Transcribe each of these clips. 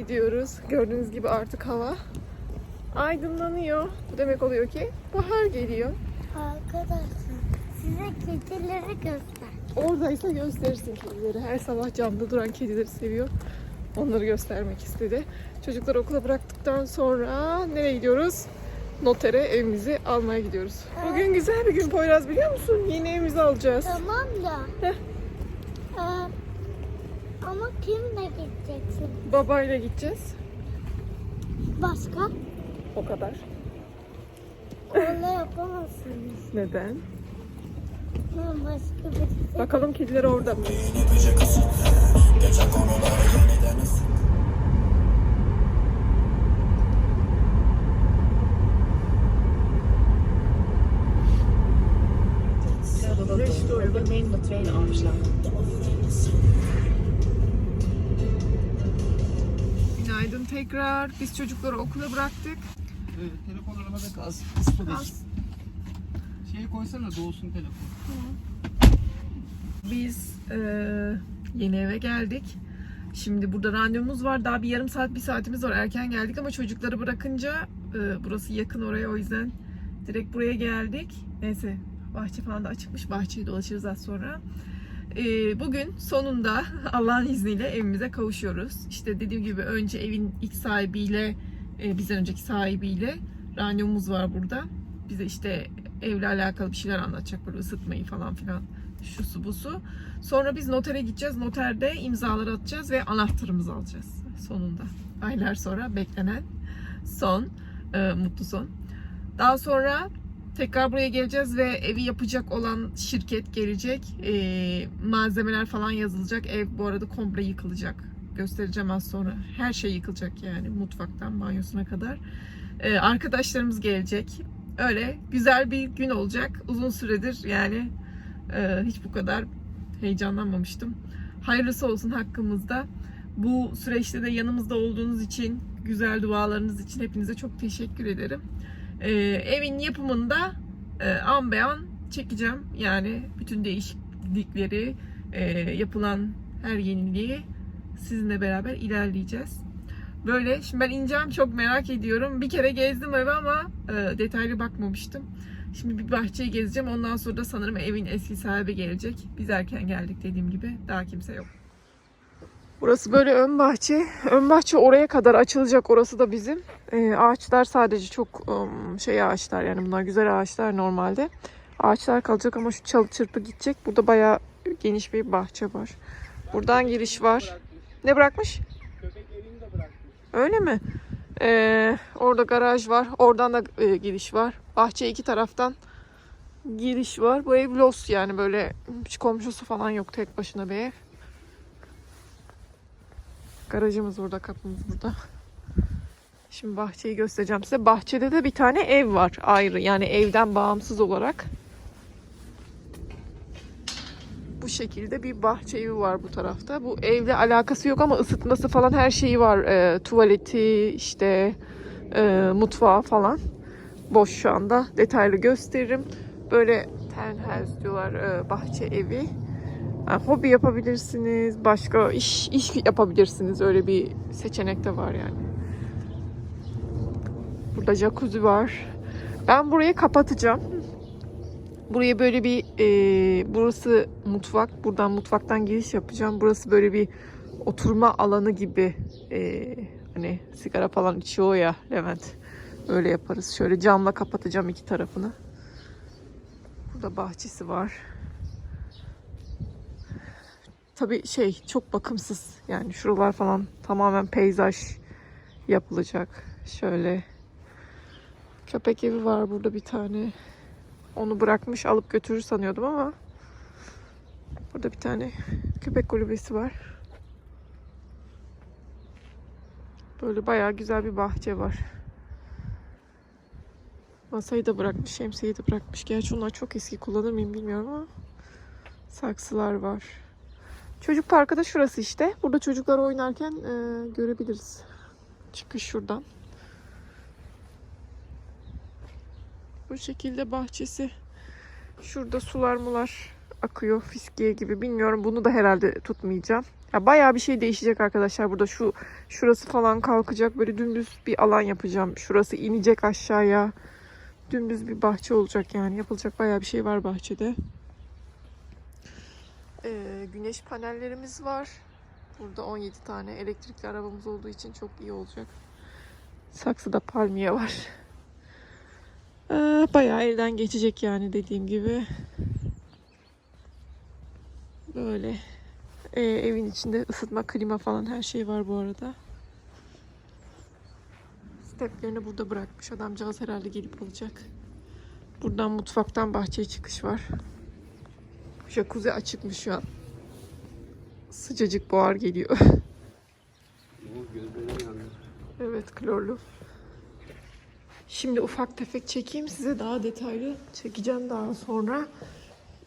gidiyoruz. Gördüğünüz gibi artık hava aydınlanıyor. Bu demek oluyor ki bahar geliyor. Arkadaşlar size kedileri göster. Oradaysa gösterirsin kedileri. Her sabah camda duran kedileri seviyor. Onları göstermek istedi. Çocukları okula bıraktıktan sonra nereye gidiyoruz? Notere evimizi almaya gidiyoruz. Bugün güzel bir gün Poyraz biliyor musun? Yeni evimizi alacağız. Tamam da. Heh. Ee, ama kimle gideceksin? Babayla gideceğiz. Başka? O kadar. Öyle yapamazsınız. Neden? Ben başka birisi. Bakalım kediler orada mı? Overneem de tweede afslag. Günaydın tekrar. Biz çocukları okula bıraktık. Evet, telefon arabada kalsın. Da Şeyi koysana doğsun telefon. Biz eee, yeni eve geldik. Şimdi burada randevumuz var. Daha bir yarım saat, bir saatimiz var. Erken geldik ama çocukları bırakınca eee, burası yakın oraya o yüzden direkt buraya geldik. Neyse bahçe falan da açıkmış. Bahçeyi dolaşırız az sonra. Eee, bugün sonunda Allah'ın izniyle evimize kavuşuyoruz. İşte dediğim gibi önce evin ilk sahibiyle, eee, bizden önceki sahibiyle randevumuz var burada. Bize işte evle alakalı bir şeyler anlatacak böyle ısıtmayı falan filan şu su bu su. Sonra biz notere gideceğiz. Noterde imzaları atacağız ve anahtarımızı alacağız sonunda. Aylar sonra beklenen son, e, mutlu son. Daha sonra tekrar buraya geleceğiz ve evi yapacak olan şirket gelecek. E, malzemeler falan yazılacak. Ev bu arada komple yıkılacak. Göstereceğim az sonra. Her şey yıkılacak yani mutfaktan banyosuna kadar. E, arkadaşlarımız gelecek. Öyle güzel bir gün olacak. Uzun süredir yani ee, hiç bu kadar heyecanlanmamıştım. Hayırlısı olsun hakkımızda. Bu süreçte de yanımızda olduğunuz için, güzel dualarınız için hepinize çok teşekkür ederim. Ee, evin yapımında e, an be an çekeceğim. Yani bütün değişiklikleri, e, yapılan her yeniliği sizinle beraber ilerleyeceğiz. Böyle, şimdi ben ineceğim çok merak ediyorum. Bir kere gezdim evi ama e, detaylı bakmamıştım. Şimdi bir bahçeyi gezeceğim. Ondan sonra da sanırım evin eski sahibi gelecek. Biz erken geldik dediğim gibi. Daha kimse yok. Burası böyle ön bahçe. Ön bahçe oraya kadar açılacak. Orası da bizim. Ee, ağaçlar sadece çok şey ağaçlar yani bunlar güzel ağaçlar normalde. Ağaçlar kalacak ama şu çalı çırpı gidecek. Burada bayağı geniş bir bahçe var. Buradan giriş var. Ne bırakmış? Öyle mi? Ee, orada garaj var. Oradan da e, giriş var. Bahçe iki taraftan giriş var. Bu ev los yani böyle hiç komşusu falan yok. Tek başına bir ev. Garajımız burada, kapımız burada. Şimdi bahçeyi göstereceğim size. Bahçede de bir tane ev var ayrı. Yani evden bağımsız olarak. Bu şekilde bir bahçe evi var bu tarafta. Bu evle alakası yok ama ısıtması falan her şeyi var. Ee, tuvaleti, işte e, mutfağı falan. Boş şu anda. Detaylı gösteririm. Böyle townhouse diyorlar e, bahçe evi. Yani hobi yapabilirsiniz. Başka iş iş yapabilirsiniz. Öyle bir seçenek de var yani. Burada jacuzzi var. Ben burayı kapatacağım. Buraya böyle bir e, burası mutfak. Buradan mutfaktan giriş yapacağım. Burası böyle bir oturma alanı gibi. E, hani sigara falan içiyor ya Levent. Öyle yaparız. Şöyle camla kapatacağım iki tarafını. Burada bahçesi var. Tabii şey çok bakımsız. Yani şuralar falan tamamen peyzaj yapılacak. Şöyle köpek evi var burada bir tane. Onu bırakmış alıp götürür sanıyordum ama burada bir tane köpek kulübesi var. Böyle bayağı güzel bir bahçe var. Masayı da bırakmış, şemsiyeyi de bırakmış. Gerçi onlar çok eski kullanır mıyım bilmiyorum ama saksılar var. Çocuk parkı da şurası işte. Burada çocuklar oynarken e, görebiliriz. Çıkış şuradan. Bu şekilde bahçesi. Şurada sular mular akıyor fiskiye gibi. Bilmiyorum bunu da herhalde tutmayacağım. Ya bayağı bir şey değişecek arkadaşlar burada. Şu şurası falan kalkacak. Böyle dümdüz bir alan yapacağım. Şurası inecek aşağıya. Dümdüz bir bahçe olacak yani. Yapılacak bayağı bir şey var bahçede. Ee, güneş panellerimiz var. Burada 17 tane elektrikli arabamız olduğu için çok iyi olacak. Saksıda palmiye var. Ee, bayağı elden geçecek yani dediğim gibi. Böyle. Ee, evin içinde ısıtma, klima falan her şey var bu arada. Steplerini burada bırakmış. Adamcağız herhalde gelip alacak. Buradan mutfaktan bahçeye çıkış var. Jacuzzi açıkmış şu an. Sıcacık buhar geliyor. evet klorlu. Şimdi ufak tefek çekeyim size daha detaylı çekeceğim daha sonra.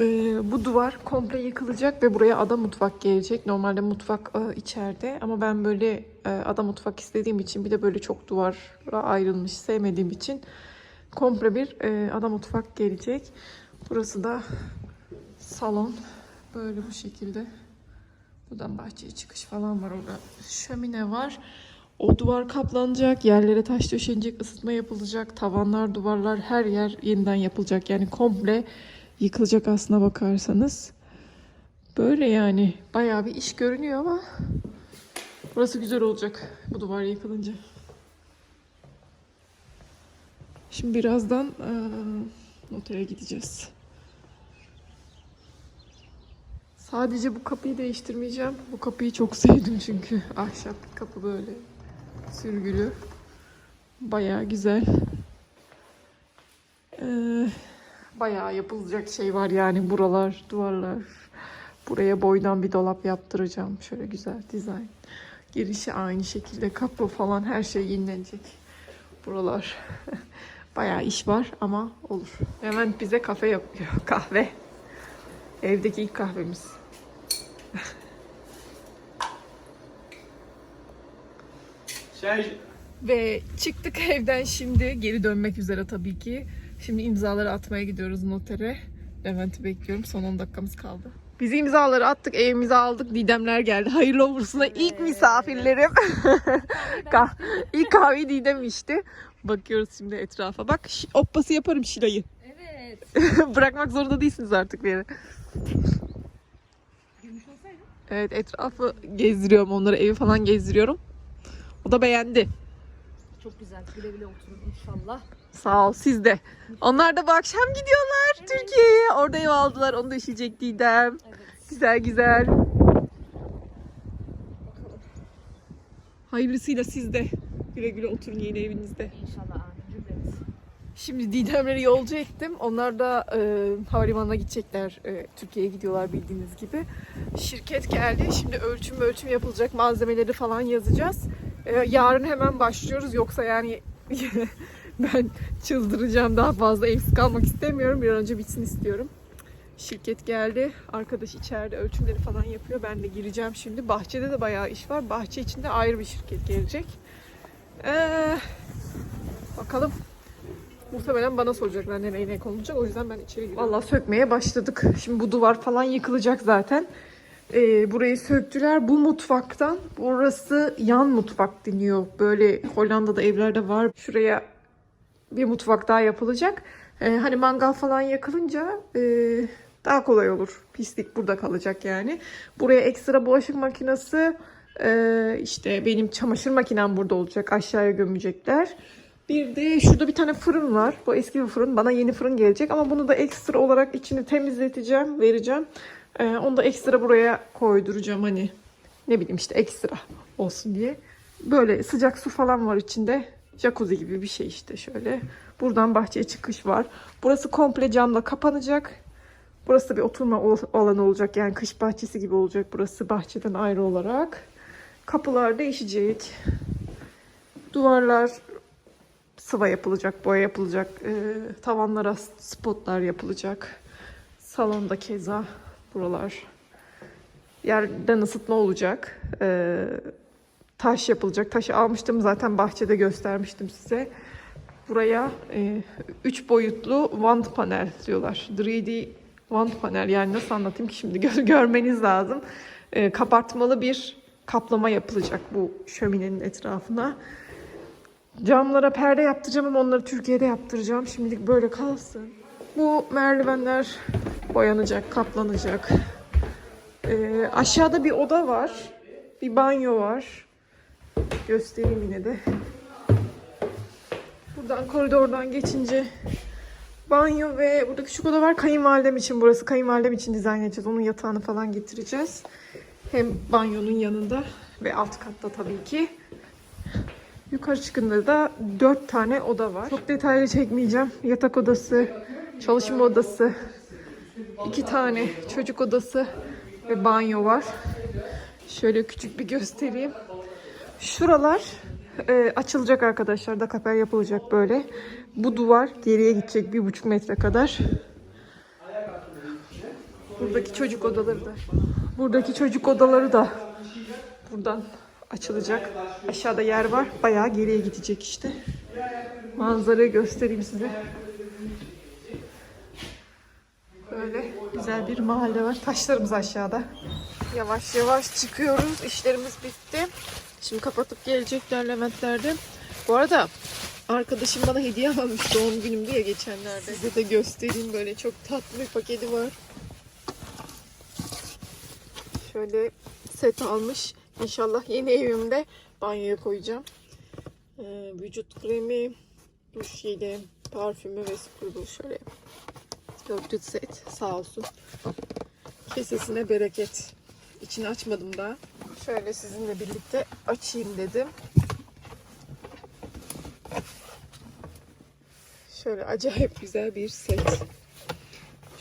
Ee, bu duvar komple yıkılacak ve buraya ada mutfak gelecek. Normalde mutfak e, içeride ama ben böyle e, ada mutfak istediğim için bir de böyle çok duvara ayrılmış sevmediğim için komple bir e, ada mutfak gelecek. Burası da salon. Böyle bu şekilde. Buradan bahçeye çıkış falan var orada. Şömine var. O duvar kaplanacak, yerlere taş döşenecek, ısıtma yapılacak, tavanlar, duvarlar her yer yeniden yapılacak. Yani komple yıkılacak aslına bakarsanız. Böyle yani bayağı bir iş görünüyor ama burası güzel olacak bu duvar yıkılınca. Şimdi birazdan eee notere gideceğiz. Sadece bu kapıyı değiştirmeyeceğim. Bu kapıyı çok sevdim çünkü. Ahşap bir kapı böyle. Sürgülü. Bayağı güzel. Ee, bayağı yapılacak şey var yani buralar, duvarlar. Buraya boydan bir dolap yaptıracağım. Şöyle güzel dizayn. Girişi aynı şekilde. Kapı falan her şey yenilenecek. Buralar. bayağı iş var ama olur. Hemen bize kafe yapıyor. Kahve. Evdeki ilk kahvemiz. Şarj. Ve çıktık evden şimdi. Geri dönmek üzere tabii ki. Şimdi imzaları atmaya gidiyoruz notere. Levent'i bekliyorum. Son 10 dakikamız kaldı. Biz imzaları attık, evimizi aldık. Didemler geldi. Hayırlı olsun. ilk misafirlerim. İlk kahveyi Didem içti. Bakıyoruz şimdi etrafa. Bak oppası yaparım Şilay'ı. Evet. Bırakmak zorunda değilsiniz artık olsaydı. Evet etrafı gezdiriyorum onları. Evi falan gezdiriyorum. O da beğendi. Çok güzel. Güle güle oturun inşallah. Sağ ol siz de. Onlar da bu akşam gidiyorlar Türkiye'ye. Orada ev aldılar. Onu da işleyecek Didem. Evet. Güzel güzel. Hayırlısıyla siz de güle güle oturun yeni evinizde. İnşallah amin cümlemiz. Şimdi Didemleri yolcu ettim. Onlar da e, havalimanına gidecekler. E, Türkiye'ye gidiyorlar bildiğiniz gibi. Şirket geldi. Şimdi ölçüm ölçüm yapılacak. Malzemeleri falan yazacağız. E, yarın hemen başlıyoruz. Yoksa yani ben çıldıracağım. Daha fazla evsiz kalmak istemiyorum. Bir an önce bitsin istiyorum. Şirket geldi. Arkadaş içeride ölçümleri falan yapıyor. Ben de gireceğim şimdi. Bahçede de bayağı iş var. Bahçe içinde ayrı bir şirket gelecek. Ee, bakalım. Muhtemelen bana soracaklar nereye ne konulacak. O yüzden ben içeri giriyorum. Valla sökmeye başladık. Şimdi bu duvar falan yıkılacak zaten. Ee, burayı söktüler. Bu mutfaktan burası yan mutfak deniyor. Böyle Hollanda'da evlerde var. Şuraya bir mutfak daha yapılacak. Ee, hani mangal falan yakılınca e, daha kolay olur. Pislik burada kalacak yani. Buraya ekstra bulaşık makinesi e, işte benim çamaşır makinem burada olacak. Aşağıya gömecekler. Bir de şurada bir tane fırın var. Bu eski bir fırın. Bana yeni fırın gelecek ama bunu da ekstra olarak içini temizleteceğim, vereceğim. Ee, onu da ekstra buraya koyduracağım hani ne bileyim işte ekstra olsun diye. Böyle sıcak su falan var içinde. Jacuzzi gibi bir şey işte şöyle. Buradan bahçeye çıkış var. Burası komple camla kapanacak. Burası da bir oturma alanı olacak. Yani kış bahçesi gibi olacak burası bahçeden ayrı olarak. Kapılar değişecek. Duvarlar sıva yapılacak, boya yapılacak. Ee, tavanlara spotlar yapılacak. Salonda keza buralar. Yerden ısıtma olacak. Ee, taş yapılacak. Taşı almıştım zaten bahçede göstermiştim size. Buraya 3 boyutlu wand panel diyorlar. 3D Wand panel yani nasıl anlatayım ki şimdi gör- görmeniz lazım. Ee, kabartmalı bir kaplama yapılacak bu şöminenin etrafına. Camlara perde yaptıracağım ama onları Türkiye'de yaptıracağım. Şimdilik böyle kalsın. Bu merdivenler boyanacak, kaplanacak. Ee, aşağıda bir oda var. Bir banyo var. Göstereyim yine de. Buradan koridordan geçince banyo ve burada küçük oda var. Kayınvalidem için burası. Kayınvalidem için dizayn edeceğiz. Onun yatağını falan getireceğiz. Hem banyonun yanında ve alt katta tabii ki. Yukarı çıkında da dört tane oda var. Çok detaylı çekmeyeceğim. Yatak odası, çalışma odası, iki tane çocuk odası ve banyo var. Şöyle küçük bir göstereyim. Şuralar e, açılacak arkadaşlar. Da kaper yapılacak böyle. Bu duvar geriye gidecek bir buçuk metre kadar. Buradaki çocuk odaları da. Buradaki çocuk odaları da buradan açılacak. Aşağıda yer var. Bayağı geriye gidecek işte. Manzarayı göstereyim size. Böyle güzel bir mahalle var. Taşlarımız aşağıda. Yavaş yavaş çıkıyoruz. İşlerimiz bitti. Şimdi kapatıp gelecekler Leventler'de. Bu arada arkadaşım bana hediye almış doğum günümde ya geçenlerde. Size de göstereyim böyle çok tatlı bir paketi var. Şöyle set almış. İnşallah yeni evimde banyoya koyacağım. Ee, vücut kremi, duş jeli, parfümü ve scrubble şöyle. Dörtlü set sağ olsun. Kesesine bereket. İçini açmadım daha. Şöyle sizinle birlikte açayım dedim. Şöyle acayip güzel bir set.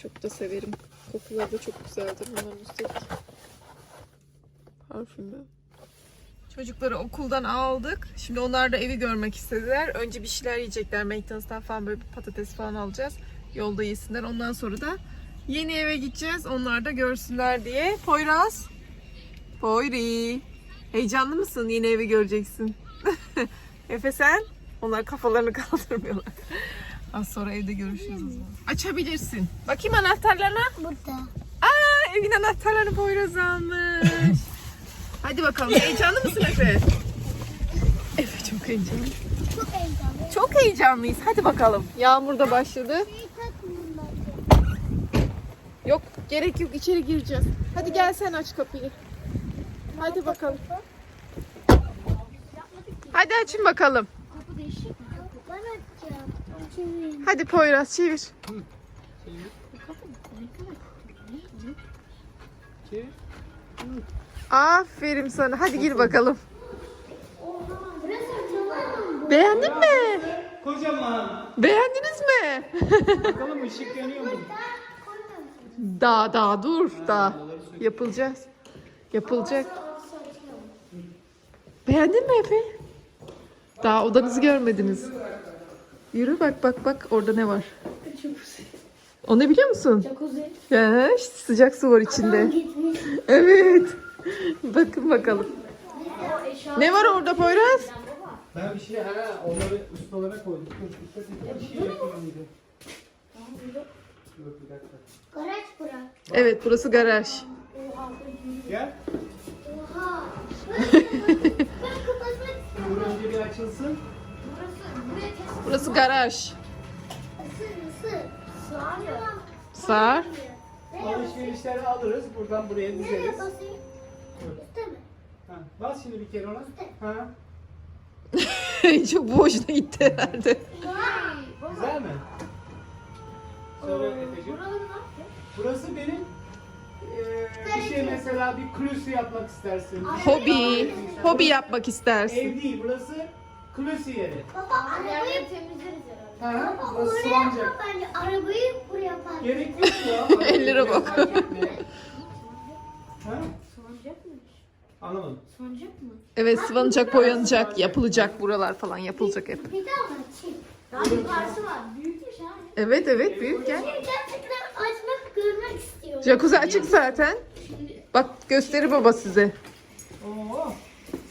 Çok da severim. Kokuları da çok güzeldir bunların üstteki. Parfümü. Çocukları okuldan aldık. Şimdi onlar da evi görmek istediler. Önce bir şeyler yiyecekler. McDonald's'tan falan böyle bir patates falan alacağız. Yolda yesinler. Ondan sonra da yeni eve gideceğiz. Onlar da görsünler diye. Poyraz. Poyri. Heyecanlı mısın? Yeni evi göreceksin. Efe sen? Onlar kafalarını kaldırmıyorlar. Az sonra evde görüşürüz o zaman. Açabilirsin. Bakayım anahtarlarına. Burada. Aa, evin anahtarlarını Poyraz almış. Hadi bakalım. Heyecanlı mısın Efe? Efe çok heyecanlı. Çok heyecanlı. Çok heyecanlıyız. Hadi bakalım. Yağmur da başladı. Yok gerek yok içeri gireceğiz. Hadi gel sen aç kapıyı. Hadi bakalım. Hadi açın bakalım. Kapı değişik mi? Ben açacağım. Hadi Poyraz çevir. Çevir. Aferin sana. Hadi gir bakalım. Beğendin mi? Kocaman. Beğendiniz mi? Bakalım ışık yanıyor mu? Daha daha dur daha. Yapılacağız. Yapılacak. Beğendin mi Efe? Daha odanızı görmediniz. Yürü bak bak bak orada ne var? O ne biliyor musun? Jacuzzi. Ya, işte sıcak su var içinde. Evet. Bakın bakalım. Ne var orada Poyraz? Ben bir şey ha onları ustalara et. Bir şey yapıyorum. Dur bir dakika. Garaj bura. Evet burası garaj. Gel. Oha. Burası, ben kapatmak istiyorum. Dur önce bir açılsın. Burası, buraya kesin. Burası garaj. Isır, ısır. Sığar Sar. Alışverişleri alırız. Buradan buraya Nereye dizeriz. basayım? Mi? Ha, bas şimdi bir kere ona. Ha, Çok bu hoşuna gitti herhalde. Güzel mi? Sonra Efe'cim. Buraları ne yapacağız? Burası benim eee, bir şey mesela bir klüsü yapmak istersin. Hobi. Hobi yapmak istersin. Ev değil burası klüsü yeri. Baba arabayı temizleriz herhalde. Ha, Baba burası oraya sıvanacak. yapma bence. Arabayı buraya park. Gerek yok ya. 50 lira bak. Ha? Sıvanacak mı? Anlamadım. Sıvanacak mı? Evet sıvanacak, boyanacak, yapılacak buralar falan yapılacak hep. Bir daha mı? Daha yukarısı var. Büyükmüş ha. Evet evet büyük gel. Şimdi gerçekten açmak görmek istiyorum. Jacuzzi açık zaten. Bak gösteri baba size. Oo,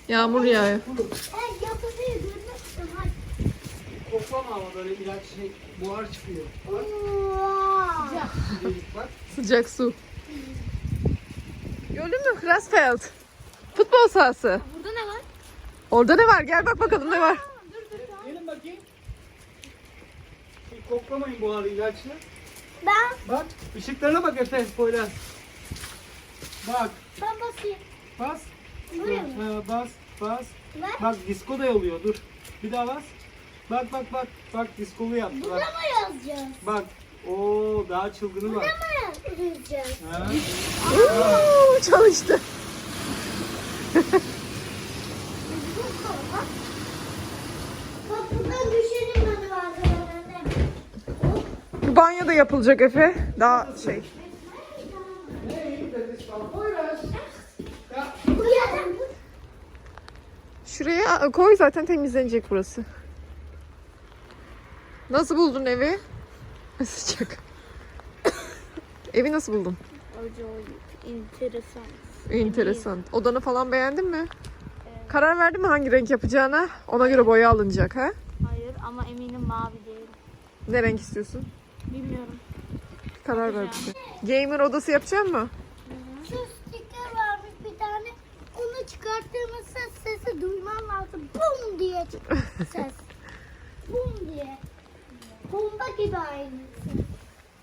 Yağmur yağıyor. Ben görmek istiyorum. Hadi. koklama ama böyle ilaç şey buhar çıkıyor. Bak. Wow. Bak. Sıcak su. Gördün mü? Grasfeld. Futbol sahası. Burada ne var? Orada ne var? Gel bak bakalım ne var. Gelin bakayım. Bir koklamayın bu arada ilaçlı. Ben, Bak ışıklarına bak Efe Poyraz. Bak ben basayım. bas. Buraya mı? Ha, bas bas. Ver. Bak disko da oluyor dur. Bir daha bas. Bak bak bak. Bak diskolu yaptı Burada bak. mı yazacağız? Bak. Oo daha çılgını var. Burada mı yazacağız? Ha? Oo, çalıştı. Kapıdan. Bu banyo da yapılacak Efe. Daha şey. Şuraya koy zaten temizlenecek burası. Nasıl buldun evi? Sıcak. evi nasıl buldun? Acayip enteresan. Enteresan. Odanı falan beğendin mi? Karar verdin mi hangi renk yapacağına? Ona göre boya alınacak ha? Hayır ama eminim mavi değil. Ne renk istiyorsun? Bilmiyorum. Karar ver bize. Gamer odası yapacak mı? Şu sticker varmış bir tane. Onu çıkarttığımızda sesi duyman lazım. Bum diye çıkıyor ses. Bum diye. Bomba gibi aynısı.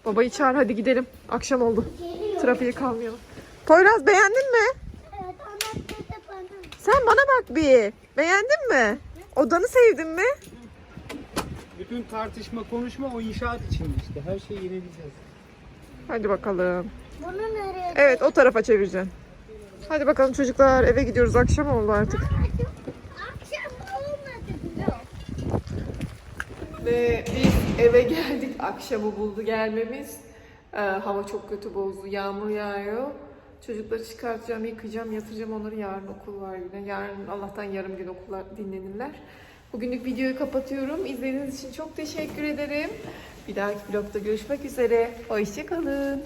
Babayı çağır hadi gidelim. Akşam oldu. Geliyor. Trafiğe kalmayalım. Poyraz beğendin mi? Evet anahtarı bana. Sen bana bak bir. Beğendin mi? Odanı sevdin mi? Bütün tartışma konuşma o inşaat için işte. Her şeyi yenileyeceğiz. Hadi bakalım. Bunu nereye? Evet o tarafa çevireceksin. Hadi bakalım çocuklar eve gidiyoruz. Akşam oldu artık. Akşam olmadı. Ve biz eve geldik. Akşamı buldu gelmemiz. Ee, hava çok kötü bozdu. Yağmur yağıyor. Çocukları çıkartacağım, yıkayacağım, yatıracağım. Onların yarın okul var yine. Yarın Allah'tan yarım gün okullar dinlenirler. Bugünlük videoyu kapatıyorum. İzlediğiniz için çok teşekkür ederim. Bir dahaki vlogda görüşmek üzere. Hoşçakalın.